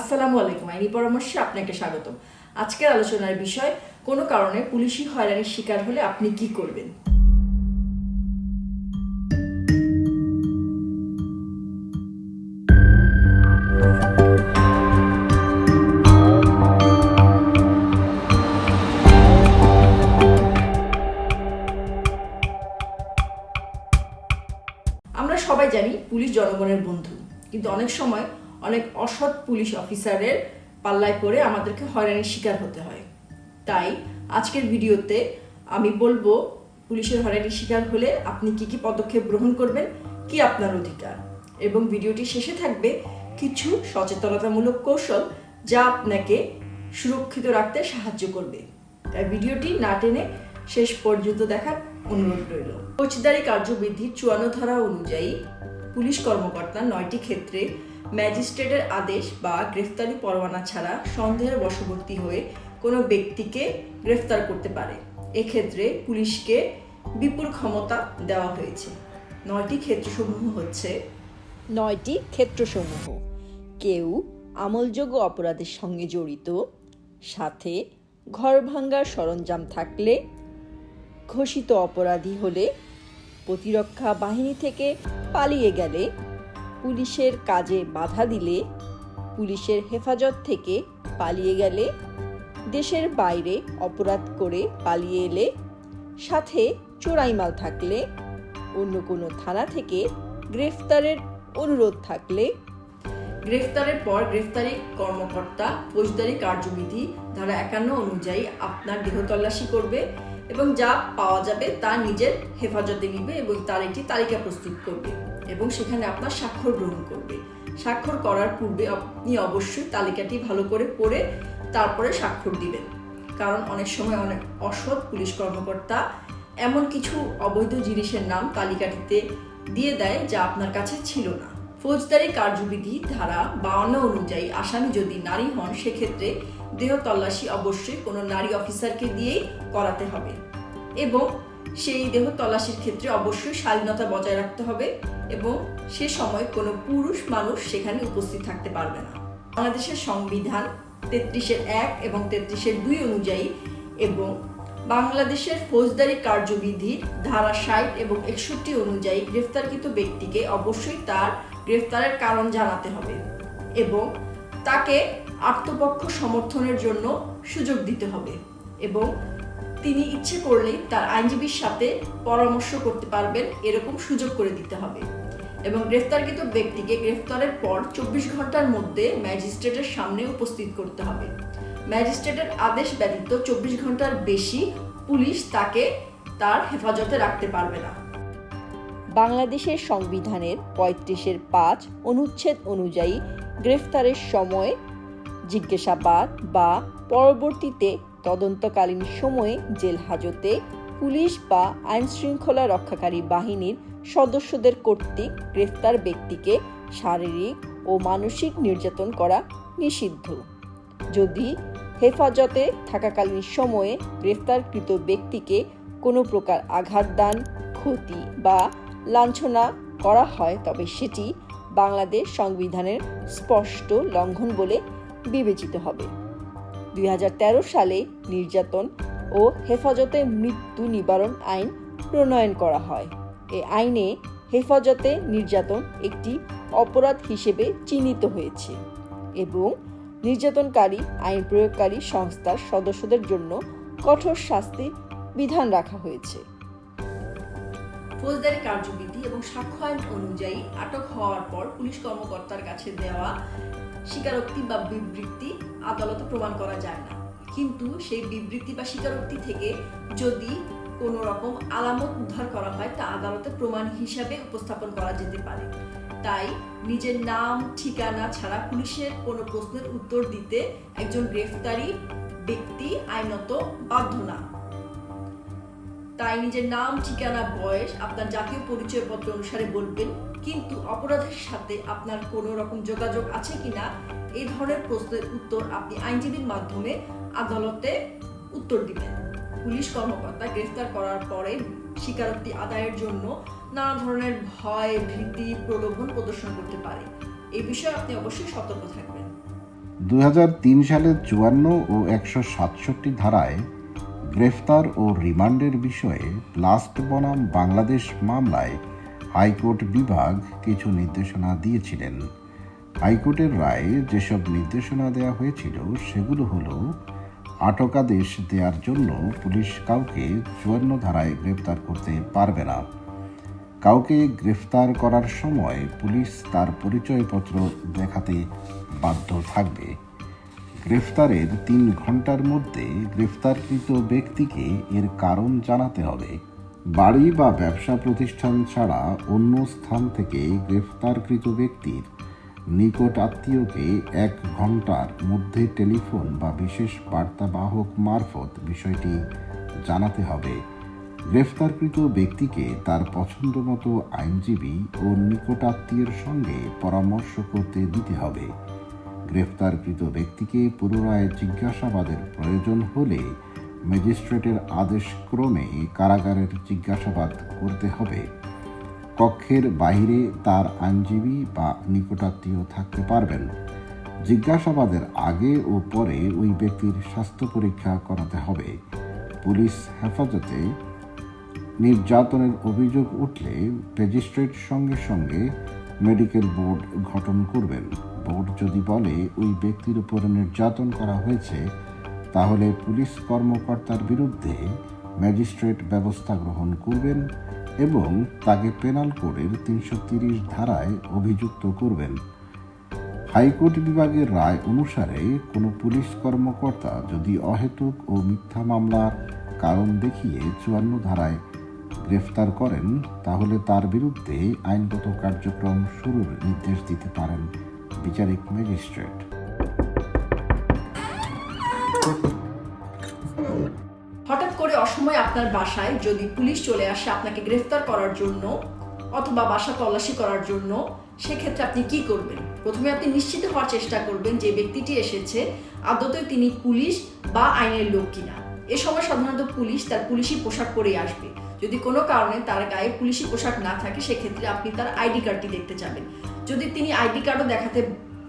আসসালামু আলাইকুম, আইনি পরামর্শে আপনাকে স্বাগতম। আজকের আলোচনার বিষয়, কোনো কারণে পুলিশি হয়রানির শিকার হলে আপনি কি করবেন? আমরা সবাই জানি পুলিশ জনগণের বন্ধু, কিন্তু অনেক সময় অনেক অসৎ পুলিশ অফিসারের পাল্লায় পড়ে আমাদেরকে হয়রানির শিকার হতে হয়। তাই আজকের ভিডিওতে আমি বলব, পুলিশের হয়রানির শিকার হলে আপনি কি কি পদক্ষেপ গ্রহণ করবেন, কি আপনার অধিকার? এবং ভিডিওটি শেষে থাকবে কিছু সচেতনতামূলক কৌশল যা আপনাকে সুরক্ষিত রাখতে সাহায্য করবে। তাই ভিডিওটি না টেনে শেষ পর্যন্ত দেখার অনুরোধ রইল। ফৌজদারি কার্যবিধির চুয়ান্ন ধারা অনুযায়ী পুলিশ কর্মকর্তা নয়টি ক্ষেত্রে ম্যাজিস্ট্রেটের আদেশ বা গ্রেফতারি পরোয়ানা ছাড়া সন্দেহের বশবর্তী হয়ে কোনো ব্যক্তিকে গ্রেফতার করতে পারে। এক্ষেত্রে পুলিশকে বিপুল ক্ষমতা দেওয়া হয়েছে। নয়টি ক্ষেত্রসমূহ হচ্ছে নয়টি ক্ষেত্রসমূহ। কেউ আমলযোগ্য অপরাধের সঙ্গে জড়িত, সাথে ঘর ভাঙ্গার সরঞ্জাম থাকলে ঘোষিত অপরাধী হলে প্রতিরক্ষা বাহিনী থেকে পালিয়ে গেলে পুলিশের কাজে বাধা দিলে পুলিশের হেফাজত থেকে পালিয়ে গেলে দেশের বাইরে অপরাধ করে পালিয়ে এলে সাথে চোরাইমাল থাকলে, অন্য কোনো থানা থেকে গ্রেফতারের অনুরোধ থাকলে। গ্রেফতারের পর গ্রেফতারি কর্মকর্তা, ফৌজদারি কার্যবিধি ধারা একান্ন অনুযায়ী আপনার দেহ তল্লাশি করবে এবং যা পাওয়া যাবে তা নিজের হেফাজতে নিবে এবং তার একটি তালিকা প্রস্তুত করবে। এবং সেখানে আপনার স্বাক্ষর গ্রহণ করবে। স্বাক্ষর করার পূর্বে আপনি অবশ্যই তালিকাটি ভালো করে পড়ে তারপরে স্বাক্ষর দিবেন। কারণ অনেক সময় অনেক অসৎ পুলিশ কর্মকর্তা এমন কিছু অবৈধ জিনিসের নাম তালিকাটিতে দিয়ে দেয় যা আপনার কাছে ছিল না। ফৌজদারি কার্যবিধি ধারা বাউন্ন অনুযায়ী আসামি যদি নারী হন, সেক্ষেত্রে দেহ তল্লাশি অবশ্যই কোনো নারী অফিসারকে দিয়েই করাতে হবে। এবং সেই দেহ তল্লাশির ক্ষেত্রে অবশ্যই শালীনতা বজায় রাখতে হবে এবং সে সময় কোনো পুরুষ মানুষ সেখানে উপস্থিত থাকতে পারবে না। বাংলাদেশের সংবিধান তেত্রিশের এক এবং তেত্রিশের দুই অনুযায়ী এবং বাংলাদেশের ফৌজদারি কার্যবিধির ধারা ষাট এবং একষট্টি অনুযায়ী গ্রেফতারকৃত ব্যক্তিকে অবশ্যই তার গ্রেফতারের কারণ জানাতে হবে এবং তাকে আত্মপক্ষ সমর্থনের জন্য সুযোগ দিতে হবে এবং তিনি ইচ্ছে করলেই তার আইনজীবীর সাথে পরামর্শ করতে পারবেন, এরকম সুযোগ করে দিতে হবে। এবং গ্রেফতারকৃত ব্যক্তিকে গ্রেফতারের পর চব্বিশ ঘণ্টার মধ্যে ম্যাজিস্ট্রেটের সামনে উপস্থিত করতে হবে। ম্যাজিস্ট্রেটের আদেশ ব্যতীত চব্বিশ ঘণ্টার বেশি পুলিশ তাকে তার হেফাজতে রাখতে পারবে না। বাংলাদেশের সংবিধানের পঁয়ত্রিশের পাঁচ অনুচ্ছেদ অনুযায়ী গ্রেফতারের সময় জিজ্ঞাসাবাদ বা পরবর্তীতে তদন্তকালীন সময়ে জেল হাজতে পুলিশ বা আইন শৃঙ্খলা রক্ষাকারী বাহিনীর সদস্যদের কর্তৃক গ্রেফতার ব্যক্তিকে শারীরিক ও মানসিক নির্যাতন করা নিষিদ্ধ। যদি হেফাজতে থাকাকালীন সময়ে গ্রেফতারকৃত ব্যক্তিকে কোনো প্রকার আঘাত, দান, ক্ষতি বা লাঞ্ছনা করা হয়, তবে সেটি বাংলাদেশ সংবিধানের স্পষ্ট লঙ্ঘন বলে বিবেচিত হবে। দুই সালে নির্যাতন ও হেফাজতে মৃত্যু নিবারণ আইন প্রণয়ন করা হয়। এ আইনে হেফাজতে নির্যাতন একটি অপরাধ হিসেবে চিহ্নিত হয়েছে এবং নির্যাতনকারী, আইন প্রয়োগকারী সংস্থার সদস্যদের জন্য কঠোর শাস্তি বিধান রাখা হয়েছে। ফৌজদারি কার্যবিধি এবং সাক্ষ্য আইন অনুযায়ী আটক হওয়ার পর পুলিশ কর্মকর্তার কাছে দেওয়া স্বীকারোক্তি বা বিবৃতি আদালতে প্রমাণ করা যায় না। কিন্তু সেই বিবৃতি বা স্বীকারোক্তি থেকে যদি কোনো রকম আলামত উদ্ধার করা হয়, তা আদালতে প্রমাণ হিসাবে উপস্থাপন করা যেতে পারে। তাই নিজের নাম, ঠিকানা ছাড়া পুলিশের কোনো প্রশ্নের উত্তর দিতে একজন গ্রেফতারি ব্যক্তি আইনত বাধ্য না। তাই নিজের নাম, ঠিকানা, বয়স, আপনার জাতীয় পরিচয়পত্র অনুসারে বলবেন। কিন্তু অপরাধের সাথে আপনার কোনো রকম যোগাযোগ আছে কিনা এই ধরনের প্রশ্নের উত্তর আপনি আইনজীবীর মাধ্যমে আদালতে উত্তর দিবেন। পুলিশ কর্মকর্তা গ্রেফতার করার পরে স্বীকারোক্তি আদায়ের জন্য নানা ধরনের ভয়, ভীতি, প্রলোভন প্রদর্শন করতে পারে। এই বিষয়ে আপনি অবশ্যই সতর্ক থাকবেন। দু হাজার তিন সালের চুয়ান্ন ও একশো সাতষট্টি ধারায় গ্রেফতার ও রিমান্ডের বিষয়ে ব্লাস্ট বনাম বাংলাদেশ মামলায় হাইকোর্ট বিভাগ কিছু নির্দেশনা দিয়েছিলেন। হাইকোর্টের রায়ে যেসব নির্দেশনা দেওয়া হয়েছিল, সেগুলো হলো আটকাদেশ দেওয়ার জন্য পুলিশ কাউকে চুয়ান্ন ধারায় গ্রেপ্তার করতে পারবে না। কাউকে গ্রেফতার করার সময় পুলিশ তার পরিচয়পত্র দেখাতে বাধ্য থাকবে। গ্রেফতারের তিন ঘণ্টার মধ্যে গ্রেফতারকৃত ব্যক্তিকে এর কারণ জানাতে হবে। বাড়ি বা ব্যবসা প্রতিষ্ঠান ছাড়া অন্য স্থান থেকে গ্রেফতারকৃত ব্যক্তির নিকট আত্মীয়কে এক ঘণ্টার মধ্যে টেলিফোন বা বিশেষ বার্তাবাহক মারফত বিষয়টি জানাতে হবে। গ্রেফতারকৃত ব্যক্তিকে তার পছন্দমতো আইনজীবী ও নিকটাত্মীয়ের সঙ্গে পরামর্শ করতে দিতে হবে। গ্রেফতারকৃত ব্যক্তিকে পুনরায় জিজ্ঞাসাবাদের প্রয়োজন হলে ম্যাজিস্ট্রেটের আদেশ ক্রমে কারাগারের জিজ্ঞাসাবাদ করতে হবে। কক্ষের বাইরে তার আইনজীবী বা নিকটাত্মীয় থাকতে পারবেন। জিজ্ঞাসাবাদের আগে ও পরে ওই ব্যক্তির স্বাস্থ্য পরীক্ষা করাতে হবে। পুলিশ হেফাজতে নির্যাতনের অভিযোগ উঠলে ম্যাজিস্ট্রেট সঙ্গে সঙ্গে মেডিকেল বোর্ড গঠন করবেন। বোর্ড যদি বলে ওই ব্যক্তির উপর নির্যাতন করা হয়েছে, তাহলে পুলিশ কর্মকর্তার বিরুদ্ধে ম্যাজিস্ট্রেট ব্যবস্থা গ্রহণ করবেন এবং তাকে পেনাল কোডের তিনশো তিরিশ ধারায় অভিযুক্ত করবেন। হাইকোর্ট বিভাগের রায় অনুসারে কোনো পুলিশ কর্মকর্তা যদি অহেতুক ও মিথ্যা মামলার কারণ দেখিয়ে চুয়ান্ন ধারায় গ্রেফতার করেন, তাহলে তার বিরুদ্ধে আইনগত কার্যক্রম শুরুর নির্দেশ দিতে পারেন। বিচারিক ম্যাজিস্ট্রেট। হঠাৎ করে অসময়ে আপনার বাসায় যদি পুলিশ চলে আসে আপনাকে গ্রেফতার করার জন্য অথবা বাসা তল্লাশি করার জন্য, সেক্ষেত্রে আপনি কি করবেন? প্রথমে আপনি নিশ্চিত হওয়ার চেষ্টা করবেন যে ব্যক্তিটি এসেছে আদতে তিনি পুলিশ বা আইনের লোক কিনা। এ সময় সাধারণত পুলিশ তার পুলিশি পোশাক পরেই আসবে। যদি কোনো কারণে তার গায়ে পুলিশি পোশাক না থাকে, সেক্ষেত্রে আপনি তার আইডি কার্ডটি দেখতে যাবেন। যদি তিনি আইডি কার্ডও দেখাতে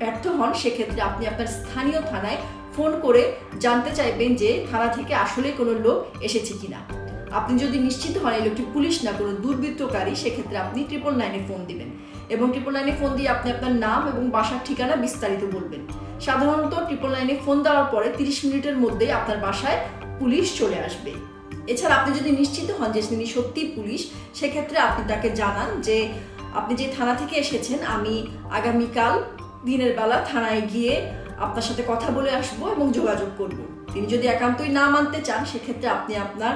ব্যর্থ হন, সেক্ষেত্রে আপনি আপনার স্থানীয় থানায় ফোন করে জানতে চাইবেন যে থানা থেকে আসলে কোনো লোক এসেছে কিনা। আপনি যদি নিশ্চিত হন এই লোকটি পুলিশ না, কোনো দুর্বৃত্তকারী, সেক্ষেত্রে আপনি ট্রিপল নাইনে ফোন দিবেন এবং ট্রিপল নাইনে ফোন দিয়ে আপনি আপনার নাম এবং বাসার ঠিকানা বিস্তারিত বলবেন। সাধারণত ট্রিপল নাইনে ফোন দেওয়ার পরে তিরিশ মিনিটের মধ্যেই আপনার বাসায় পুলিশ চলে আসবে। এছাড়া আপনি যদি নিশ্চিত হন যে তিনি সত্যি পুলিশ, সেক্ষেত্রে আপনি তাকে জানান যে আপনি যে থানা থেকে এসেছেন, আমি আগামীকাল দিনের বেলা থানায় গিয়ে আপনার সাথে কথা বলে আসব এবং যোগাযোগ করব। তিনি যদি একান্তই না মানতে চান, সেক্ষেত্রে আপনি আপনার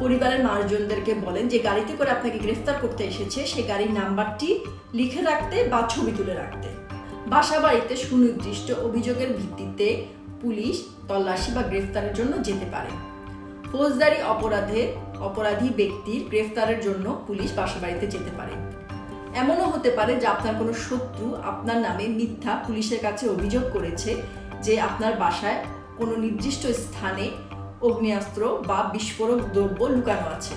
পরিবারের মানুষজনদেরকে বলেন যে গাড়িতে করে আপনাকে গ্রেফতার করতে এসেছে সেই গাড়ির নাম্বারটি লিখে রাখতে বা ছবি তুলে রাখতে। বাসা বাড়িতে সুনির্দিষ্ট অভিযোগের ভিত্তিতে পুলিশ তল্লাশি বা গ্রেফতারের জন্য যেতে পারে। ফৌজদারি অপরাধে অপরাধী ব্যক্তির গ্রেফতারের জন্য পুলিশ বাসা বাড়িতে যেতে পারে। এমনও হতে পারে যে আপনার কোনো শত্রু আপনার নামে মিথ্যা পুলিশের কাছে অভিযোগ করেছে যে আপনার বাসায় কোনো নির্দিষ্ট স্থানে অগ্নেয়াস্ত্র বা বিস্ফোরক দ্রব্য লুকানো আছে।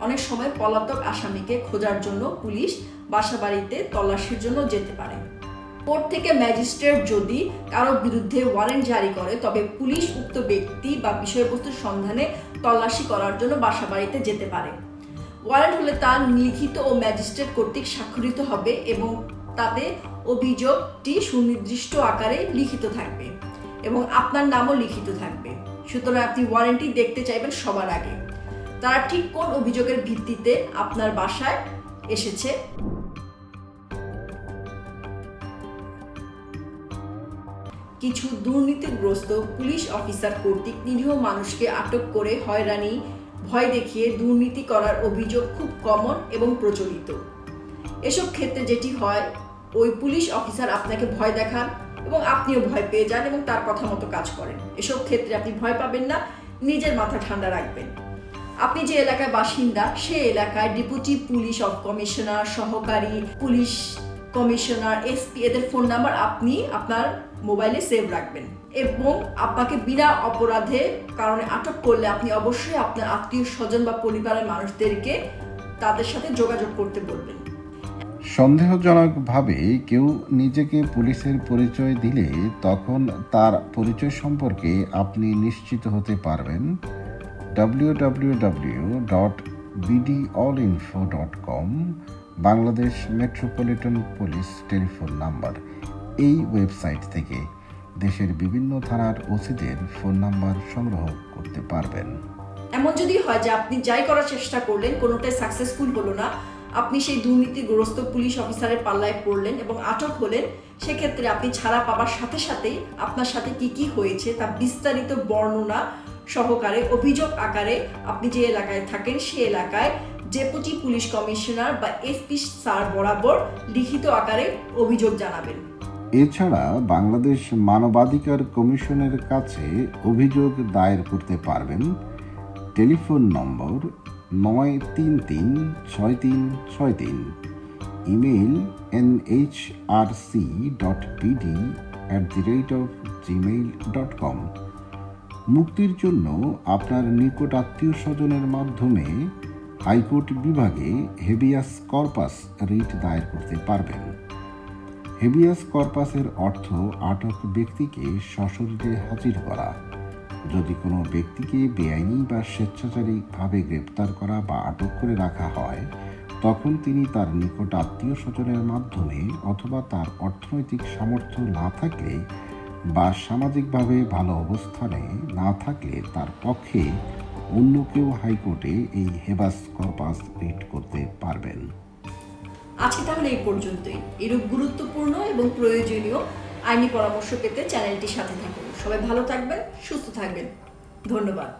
অনেক সময় পলাতক আসামিকে খোঁজার জন্য পুলিশ বাসা বাড়িতে তল্লাশির জন্য যেতে পারে। কোর্ট থেকে ম্যাজিস্ট্রেট যদি কারও বিরুদ্ধে ওয়ারেন্ট জারি করে, তবে পুলিশ উক্ত ব্যক্তি বা বিষয়বস্তুর সন্ধানে তল্লাশি করার জন্য বাসা বাড়িতে যেতে পারে। ওয়ারেন্ট হলে তা লিখিত ও ম্যাজিস্ট্রেট কর্তৃক স্বাক্ষরিত হবে এবং তাতে অভিযোগটি সুনির্দিষ্ট আকারে লিখিত থাকবে এবং আপনার নামও লিখিত থাকবে। সুতরাং আপনি ওয়ারেন্টি দেখতে চাইবেন সবার আগে। তারা ঠিক কোন অভিযোগের ভিত্তিতে আপনার বাসায় এসেছে? কিছু দুর্নীতিগ্রস্ত পুলিশ অফিসার কর্তৃক নিরীহ মানুষকে আটক করে হয়রানি, ভয় দেখিয়ে দুর্নীতি করার অভিযোগ খুব কমন এবং প্রচলিত। এসব ক্ষেত্রে যেটি হয়, ওই পুলিশ অফিসার আপনাকে ভয় দেখান এবং আপনিও ভয় পেয়ে যান এবং তার কথা মতো কাজ করেন। এসব ক্ষেত্রে আপনি ভয় পাবেন না, নিজের মাথা ঠান্ডা রাখবেন। আপনি যে এলাকায় বাসিন্দা, সে এলাকায় ডেপুটি পুলিশ অফ কমিশনার, সহকারী পুলিশ কমিশনার, এসপি, এদের ফোন নাম্বার আপনি আপনার মোবাইলে সেভ রাখবেন এবং আপনাকে বিনা অপরাধে কারণে আটক করলে আপনি অবশ্যই আপনার আত্মীয় স্বজন বা পরিবারের মানুষদেরকে তাদের সাথে যোগাযোগ করতে বলবেন। সন্দেহজনকভাবে কেউ নিজেকে পুলিশের পরিচয় দিলে তখন তার পরিচয় সম্পর্কে আপনি নিশ্চিত হতে পারবেন। www.bdallinfo.com dot all info dot com Bangladesh metropolitan police telephone number. এই ওয়েবসাইট থেকে দেশের বিভিন্ন থানার ওসিদের ফোন নাম্বার সংগ্রহ করতে পারবেন। এমন যদি হয় যে আপনি যাই করার চেষ্টা করলেন, কোনোটাই সাকসেসফুল হলো না, আপনি সেই দুর্নীতিগ্রস্ত পুলিশ অফিসারের পাল্লায় পড়লেন এবং আটক হলেন, সেক্ষেত্রে আপনি ছাড়া পাবার সাথে সাথেই আপনার সাথে কি কি হয়েছে তা বিস্তারিত বর্ণনা সহকারে, অভিযোগ আকারে আপনি যে এলাকায় থাকেন সে এলাকায় ডেপুটি পুলিশ কমিশনার বা এসপি স্যার বরাবর লিখিত আকারে অভিযোগ জানাবেন। এছাড়া বাংলাদেশ মানবাধিকার কমিশনের কাছে অভিযোগ দায়ের করতে পারবেন। টেলিফোন নম্বর নয় তিন তিন ছয় তিন ছয় তিন। Email N H R C dot BD at the rate of Gmail dot com মুক্তির জন্য আপনার নিকট আত্মীয় স্বজনের মাধ্যমে হাইকোর্ট বিভাগে হেবিয়াস কর্পাস রিট দায়ের করতে পারবেন। হেবিয়াস কর্পাসের অর্থ আটক ব্যক্তিকে সশরীরে হাজির করা। যদি কোনো ব্যক্তিকে বেআইনি বা স্বেচ্ছাচারীভাবে গ্রেপ্তার করা বা আটক করে রাখা হয়, তখন তিনি তার নিকট আত্মীয় স্বজনের মাধ্যমে অথবা তার অর্থনৈতিক সামর্থ্য না থাকলে বা সামাজিকভাবে ভালো অবস্থানে না থাকলে তার পক্ষে অন্য কেউ হাইকোর্টে এই হেবাস কর্পাস রিট করতে পারবেন। আজকে তাহলে এই পর্যন্তই। এরূপ গুরুত্বপূর্ণ এবং প্রয়োজনীয় আইনি পরামর্শ পেতে চ্যানেলটির সাথে থাকুন। সবাই ভালো থাকবেন, সুস্থ থাকবেন। ধন্যবাদ।